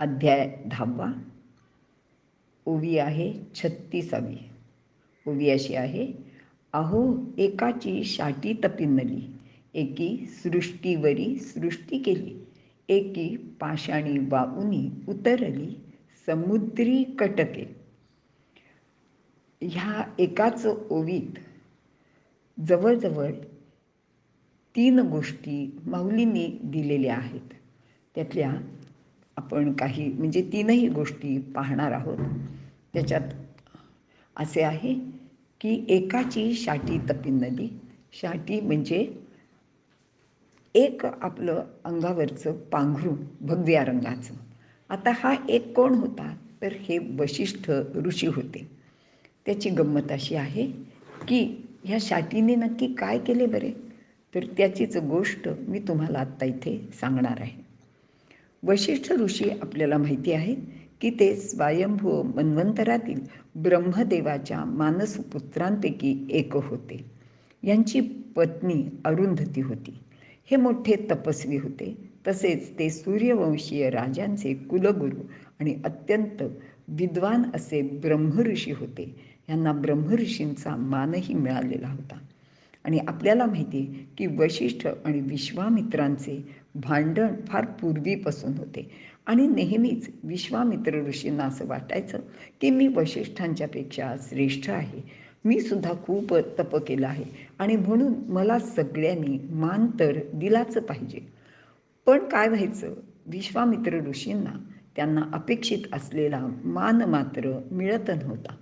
अध्याय दहावा. ओवी आहे छत्तीसावी. ओवी अशी आहे अहो एकाची शाटी तपिनली एकी सृष्टीवरी सृष्टी केली एकी पाषाणी वाऊनी उतरली समुद्री कटके. ह्या एकाच ओवीत जवळजवळ तीन गोष्टी माऊलींनी दिलेल्या आहेत. त्यातल्या आपण काही म्हणजे तीनही गोष्टी पाहणार आहोत. त्याच्यात असे आहे की एकाची शाटी तपीन नदी शाटी म्हणजे एक आपलं अंगावरचं पांघरून भगव्या रंगाचं. आता हा एक कोण होता? तर हे वशिष्ठ ऋषी होते. त्याची गंमत अशी आहे की ह्या शाटीने नक्की काय केले बरे? तर त्याचीच गोष्ट मी तुम्हाला आत्ता इथे सांगणार आहे. वशिष्ठ ऋषी आपल्याला माहिती आहे की ते स्वयंभू मन्वंतरातील ब्रह्मदेवाच्या मानसपुत्रांपैकी एक होते. यांची पत्नी अरुंधती होती. हे मोठे तपस्वी होते. तसेच ते सूर्यवंशीय राजांचे कुलगुरू आणि अत्यंत विद्वान असे ब्रह्मऋषी होते. यांना ब्रह्मऋषींचा मानही मिळालेला होता. आणि आपल्याला माहिती की वशिष्ठ आणि विश्वामित्रांचे भांडण फार पूर्वीपासून होते. आणि नेहमीच विश्वामित्र ऋषींना असं वाटायचं की मी वशिष्ठांच्यापेक्षा श्रेष्ठ आहे. मी सुद्धा खूप तप केलं आहे. आणि म्हणून मला सगळ्यांनी मान तर दिलाच पाहिजे. पण काय व्हायचं? विश्वामित्र ऋषींना त्यांना अपेक्षित असलेला मान मात्र मिळत नव्हता.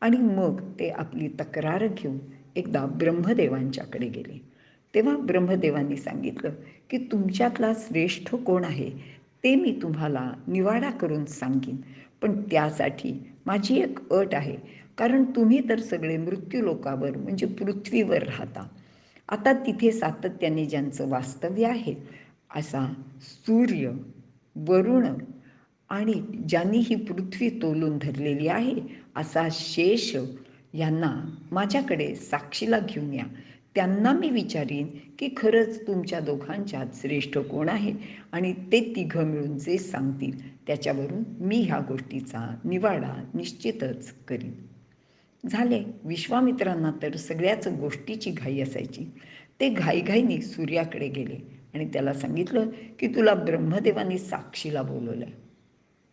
आणि मग ते आपली तक्रार घेऊन एकदा ब्रह्मदेवांच्याकडे गेले. तेव्हा ब्रह्मदेवांनी सांगितलं की तुमच्यातला श्रेष्ठ कोण आहे ते मी तुम्हाला निवाडा करून सांगीन. पण त्यासाठी माझी एक अट आहे. कारण तुम्ही तर सगळे मृत्यू लोकावर म्हणजे पृथ्वीवर राहता. आता तिथे सातत्याने ज्यांचं वास्तव्य आहे असा सूर्य वरुण आणि ज्यांनी ही पृथ्वी तोलून धरलेली आहे असा शेष यांना माझ्याकडे साक्षीला घेऊन या. त्यांना मी विचारीन की खरंच तुमच्या दोघांच्यात श्रेष्ठ कोण आहे? आणि ते तिघं मिळून जे सांगतील त्याच्यावरून मी ह्या गोष्टीचा निवाडा निश्चितच करीन. झाले. विश्वामित्रांना तर सगळ्याच गोष्टीची घाई असायची. ते घाईघाईने सूर्याकडे गेले आणि त्याला सांगितलं की तुला ब्रह्मदेवाने साक्षीला बोलवलं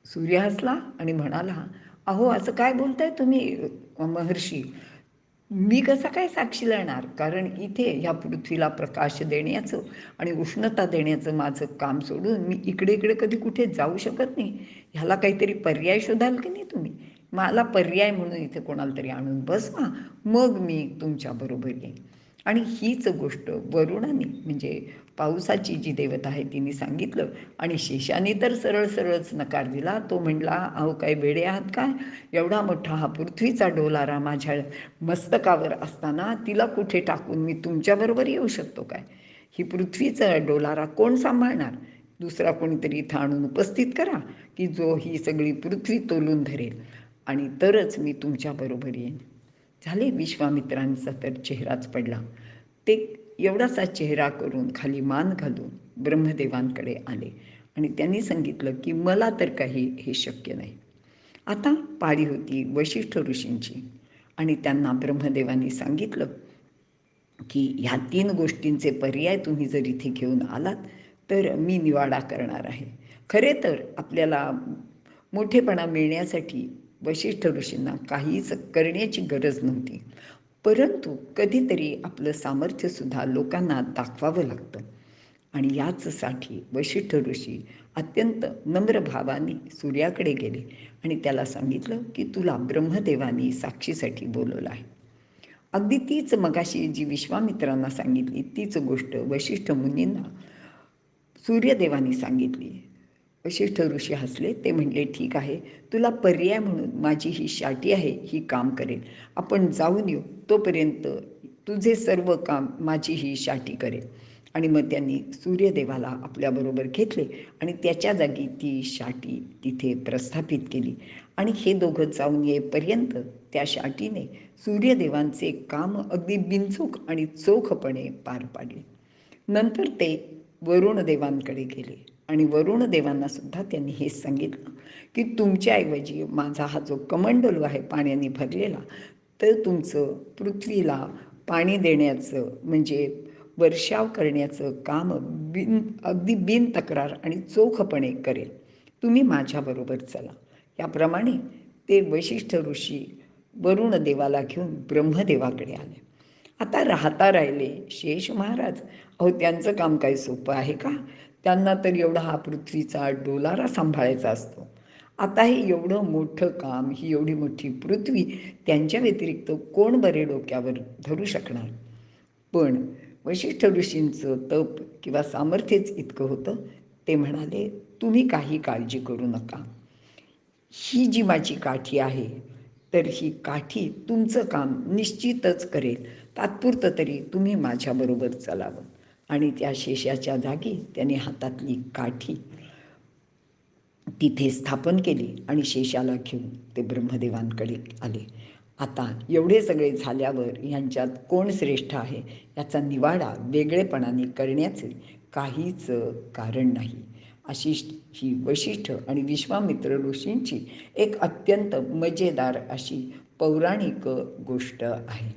सूर्य हसला आणि म्हणाला अहो असं काय बोलताय तुम्ही महर्षी? मी कसा काय साक्षी लाणार कारण इथे ह्या पृथ्वीला प्रकाश देण्याचं आणि उष्णता देण्याचं माझं काम सोडून मी इकडे इकडे कधी कुठे जाऊ शकत नाही. ह्याला काहीतरी पर्याय शोधाल की नाही तुम्ही? मला पर्याय म्हणून इथे कोणाला तरी आणून बसवा. मग मी तुमच्याबरोबर येईन. आणि हीच गोष्ट वरुणाने म्हणजे पावसाची जी देवता आहे तिने सांगितलं. आणि शेषाने तर सरळ सरळच नकार दिला. तो म्हणला अहो काय वेडे आहात काय? एवढा मोठा हा पृथ्वीचा डोलारा माझ्या मस्तकावर असताना तिला कुठे टाकून मी तुमच्याबरोबर येऊ शकतो काय? ही पृथ्वीचा डोलारा कोण सांभाळणार? दुसरा कोणीतरी इथं आणून उपस्थित करा की जो ही सगळी पृथ्वी तोलून धरेल. आणि तरच मी तुमच्याबरोबर येईन. झाले विश्वामित्रांचा तर चेहराच पडला. ते एवढासा चेहरा करून खाली मान घालून ब्रह्मदेवांकडे आले आणि त्यांनी सांगितलं की मला तर काही हे शक्य नाही. आता पाळी होती वशिष्ठ ऋषींची आणि त्यांना ब्रह्मदेवांनी सांगितलं की ह्या तीन गोष्टींचे पर्याय तुम्ही जर इथे घेऊन आलात तर मी निवाडा करणार आहे. खरे तर आपल्याला मोठेपणा मिळण्यासाठी वशिष्ठ ऋषींना काहीच करण्याची गरज नव्हती. परंतु कधीतरी आपलं सामर्थ्यसुद्धा लोकांना दाखवावं लागतं. आणि याचसाठी वशिष्ठ ऋषी अत्यंत नम्र भावाने सूर्याकडे गेले आणि त्याला सांगितलं की तुला ब्रह्मदेवानी साक्षीसाठी बोलवलं आहे. अगदी तीच मगाशी जी विश्वामित्रांना सांगितली तीच गोष्ट वशिष्ठ मुनींना सूर्यदेवानी सांगितली. वशिष्ठ ऋषी हसले. ते म्हणले ठीक आहे. तुला पर्याय म्हणून माझी ही शाटी आहे ही काम करेल आपण जाऊन येऊ. तोपर्यंत तुझे सर्व काम माझी ही शाटी करेल आणि मग त्यांनी सूर्यदेवाला आपल्याबरोबर घेतले आणि त्याच्या जागी ती शाटी तिथे प्रस्थापित केली. आणि हे दोघं जाऊन येईपर्यंत त्या शाटीने सूर्यदेवांचे काम अगदी बिनचूक आणि चोखपणे पार पाडले. नंतर ते वरुण देवांकडे गेले. आणि वरुण देवांना सुद्धा त्यांनी हेच सांगितलं की तुमच्याऐवजी माझा हा जो कमंडलू आहे पाण्याने भरलेला तर तुमचं पृथ्वीला पाणी देण्याचं म्हणजे वर्षाव करण्याचं काम बिन अगदी बिन तक्रार आणि चोखपणे करेल. तुम्ही माझ्याबरोबर चला. याप्रमाणे ते वशिष्ठ ऋषी वरुण देवाला घेऊन ब्रह्मदेवाकडे आले. आता राहता राहिले शेष महाराज. अहो त्यांचं काम काही सोपं आहे का? त्यांना तर एवढा हा पृथ्वीचा डोलारा सांभाळायचा असतो. आता हे एवढं मोठं काम ही एवढी मोठी पृथ्वी त्यांच्या व्यतिरिक्त कोण बरे डोक्यावर धरू शकणार? पण वशिष्ठ ऋषींचं तप किंवा सामर्थ्यच इतकं होतं ते म्हणाले तुम्ही काही काळजी करू नका. ही जी माझी काठी आहे तर ही काठी तुमचं काम निश्चितच करेल. तात्पुरतं तरी तुम्ही माझ्याबरोबर चलावं. आणि त्या शेषाच्या जागी त्याने हातातली काठी तिथे स्थापन केली आणि शेषाला घेऊन ते ब्रह्मदेवांकडे आले. आता एवढे सगळे झाल्यावर यांच्यात कोण श्रेष्ठ आहे याचा निवाडा वेगळेपणाने करण्याचे काहीच कारण नाही. अशी ही वशिष्ठ आणि विश्वामित्र ऋषींची एक अत्यंत मजेदार अशी पौराणिक गोष्ट आहे.